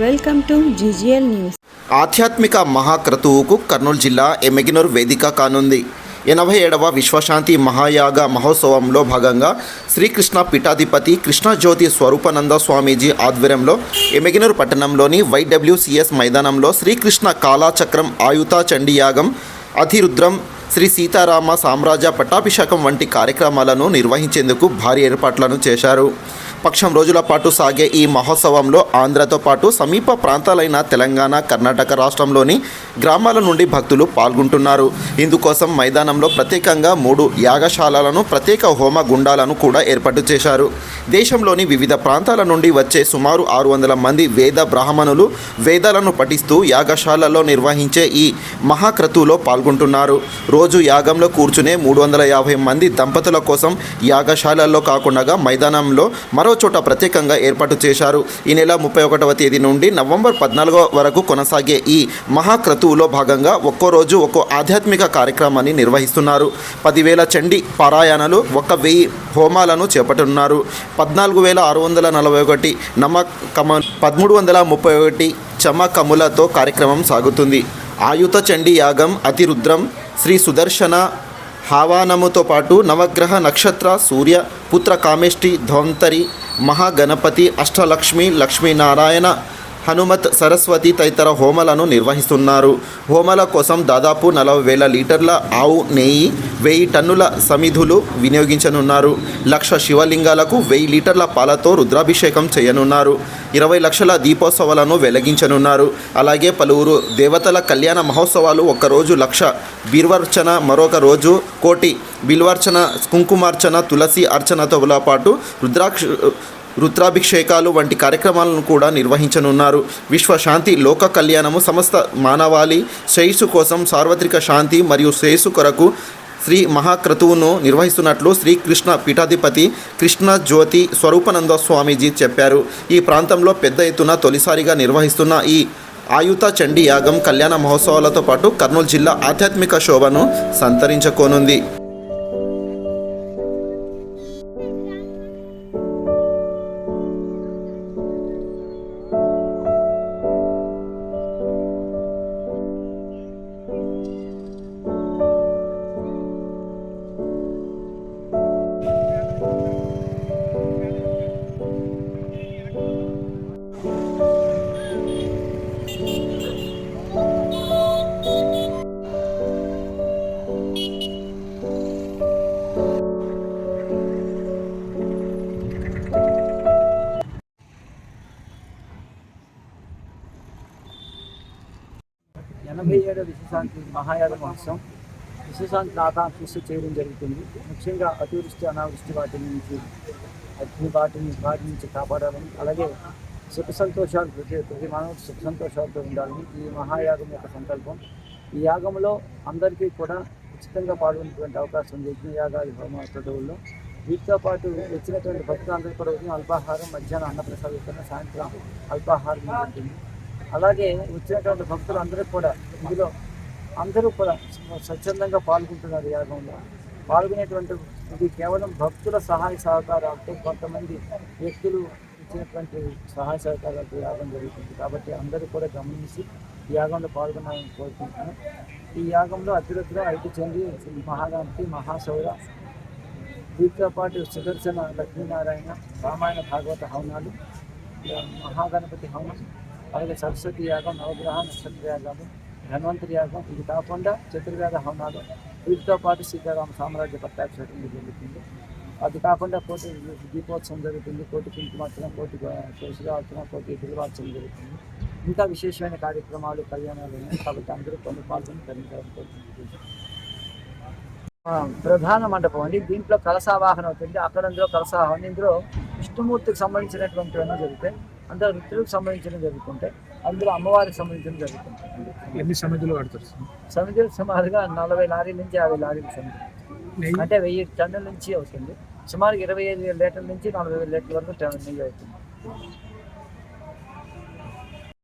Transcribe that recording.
Welcome to GGL news. ఆధ్యాత్మిక మహాక్రతువుకు కర్నూలు జిల్లా ఎమెగినూర్ వేదిక కానుంది. ఎనభై ఏడవ విశ్వశాంతి మహాయాగ మహోత్సవంలో భాగంగా శ్రీకృష్ణ పీఠాధిపతి కృష్ణజ్యోతి స్వరూపానంద స్వామీజీ ఆధ్వర్యంలో ఎమెగినూరు పట్టణంలోని వైడబ్ల్యూసిఎస్ మైదానంలో శ్రీకృష్ణ కాలాచక్రం ఆయుత చండీయాగం అధిరుద్రం శ్రీ సీతారామ సామ్రాజ్య పట్టాభిషేకం వంటి కార్యక్రమాలను నిర్వహించేందుకు భారీ ఏర్పాట్లను చేశారు. పక్షం రోజుల పాటు సాగే ఈ మహోత్సవంలో ఆంధ్రతో పాటు సమీప ప్రాంతాలైన తెలంగాణ కర్ణాటక రాష్ట్రంలోని గ్రామాల నుండి భక్తులు పాల్గొంటున్నారు. ఇందుకోసం మైదానంలో ప్రత్యేకంగా మూడు యాగశాలలను ప్రత్యేక హోమ గుండాలను కూడా ఏర్పాటు చేశారు. దేశంలోని వివిధ ప్రాంతాల నుండి వచ్చే సుమారు ఆరు వందల మంది వేద బ్రాహ్మణులు వేదాలను పఠిస్తూ యాగశాలలో నిర్వహించే ఈ మహాక్రతువులో పాల్గొంటున్నారు. రోజు యాగంలో కూర్చునే మూడు వందల యాభై మంది దంపతుల కోసం యాగశాలల్లో కాకుండా మైదానంలో మరో మరో చోట ప్రత్యేకంగా ఏర్పాటు చేశారు. ఈ నెల ముప్పై ఒకటవ తేదీ నుండి నవంబర్ పద్నాలుగో వరకు కొనసాగే ఈ మహాక్రతువులో భాగంగా ఒక్కో రోజు ఒక్కో ఆధ్యాత్మిక కార్యక్రమాన్ని నిర్వహిస్తున్నారు. పదివేల చండీ పారాయణలు ఒక వెయ్యి హోమాలను చేపట్టనున్నారు. పద్నాలుగు వేల ఆరు వందల నలభై ఒకటి నమ్మకమ పదమూడు వందల ముప్పై ఒకటి చమకములతో కార్యక్రమం సాగుతుంది. ఆయుత చండీ యాగం అతిరుద్రం శ్రీ సుదర్శన హావానముతో పాటు నవగ్రహ నక్షత్ర సూర్య పుత్ర కామేష్టి ధోంతరి మహాగణపతి అష్టలక్ష్మి లక్ష్మీనారాయణ హనుమత్ సరస్వతి తదితర హోమాలను నిర్వహిస్తున్నారు. హోమాల కోసం దాదాపు నలభై వేల లీటర్ల ఆవు నెయ్యి వెయ్యి టన్నుల సమిధులు వినియోగించనున్నారు. లక్ష శివలింగాలకు వెయ్యి లీటర్ల పాలతో రుద్రాభిషేకం చేయనున్నారు. ఇరవై లక్షల దీపోత్సవాలను వెలిగించనున్నారు. అలాగే పలువురు దేవతల కళ్యాణ మహోత్సవాలు ఒకరోజు లక్ష బీర్వర్చన మరొక రోజు కోటి బిల్వార్చన కుంకుమార్చన తులసి అర్చనతో పాటు రుద్రాక్ష రుద్రాభిషేకాలు వంటి కార్యక్రమాలను కూడా నిర్వహించనున్నారు. విశ్వశాంతి లోక కళ్యాణము సమస్త మానవాళి శ్రేయస్సు కోసం సార్వత్రిక శాంతి మరియు శ్రేయస్సు కొరకు శ్రీ మహాక్రతువును నిర్వహిస్తున్నట్లు శ్రీకృష్ణ పీఠాధిపతి కృష్ణ జ్యోతి స్వరూపానంద స్వామీజీ చెప్పారు. ఈ ప్రాంతంలో పెద్ద ఎత్తున తొలిసారిగా నిర్వహిస్తున్న ఈ ఆయుత చండీ యాగం కళ్యాణ మహోత్సవాలతో పాటు కర్నూలు జిల్లా ఆధ్యాత్మిక శోభను సంతరించుకోనుంది. ఎనభై ఏడు విశ్వశాంతి మహాయాగ మహోత్సవం. విశ్వశాంతిని ఆకాంక్షిస్తూ చేయడం జరుగుతుంది. ముఖ్యంగా అతివృష్టి అనావృష్టి వాటి నుంచి అగ్ని వాటిని వాటి నుంచి కాపాడాలని అలాగే సుఖ సంతోషాలు ప్రతి ప్రతి మానవుడు సుఖ సంతోషాలతో ఉండాలని ఈ మహాయాగం యొక్క సంకల్పం. ఈ యాగంలో అందరికీ కూడా ఉచితంగా పాల్గొనేటువంటి అవకాశం ఉంది. యజ్ఞ యాగాది హోమ చదువుల్లో వీటితో పాటు వచ్చినటువంటి భక్తులందరూ కూడా ఉదయం అల్పాహారం మధ్యాహ్నం అన్నప్రసాద సాయంత్రం అల్పాహారం ఉంటుంది. అలాగే వచ్చినటువంటి భక్తులు అందరూ కూడా ఇందులో అందరూ కూడా స్వచ్ఛందంగా పాల్గొంటున్నారు యాగంలో పాల్గొనేటువంటి ఇది కేవలం భక్తుల సహాయ సహకారాలతో కొంతమంది వ్యక్తులు ఇచ్చినటువంటి సహాయ సహకారాలతో యాగం జరుగుతుంది. కాబట్టి అందరూ కూడా గమనించి యాగంలో పాల్గొనాలని కోరుకుంటున్నాను. ఈ యాగంలో అతిరథులు ఐదు చెంది మహాగణపతి మహాశౌర వీటితో పాటు సుదర్శన లక్ష్మీనారాయణ రామాయణ భాగవత హవనాలు మహాగణపతి హవనం అలాగే సరస్వతి యాగం నవగ్రహ నక్షత్ర యాగాలు ధన్వంతరి యాగం ఇది కాకుండా చతుర్వేద హవనాలు వీటితో పాటు సీతారామ సామ్రాజ్య పట్టాభిషేకం జరుగుతుంది. అది కాకుండా కోటి దీపోత్సవం జరుగుతుంది కోటి కుంకుమార్చన కోటి తులసిగార్చన కోటి బిల్వార్చన జరుగుతుంది. ఇంకా విశేషమైన కార్యక్రమాలు కళ్యాణాలు ఉన్నాయి. కాబట్టి అందరూ కొన్ని పాల్గొని తరించాలని ప్రధాన మండపం అండి. దీంట్లో కలసావాహనం అవుతుంది. అక్కడ అందులో కలసావాహనం ఇందులో విష్ణుమూర్తికి సంబంధించినటువంటి అన్నీ జరుగుతాయి అందులో ఋతువులకు సంబంధించినవి జరుగుతుంటాయి. అందులో అమ్మవారికి సంబంధించినవి జరుగుతుంటాయి. ఎన్ని సమితులు వాడతారు? సమితి సుమారుగా నలభై లారీల నుంచి యాభై లారీల సమితి. నెయ్యి? అంటే వెయ్యి టన్నుల నుంచి అవుతుంది సుమారు ఇరవై ఐదు వేల లీటర్ల నుంచి నలభై వేల లీటర్ల వరకు టన్ నెయ్యి అవుతుంది.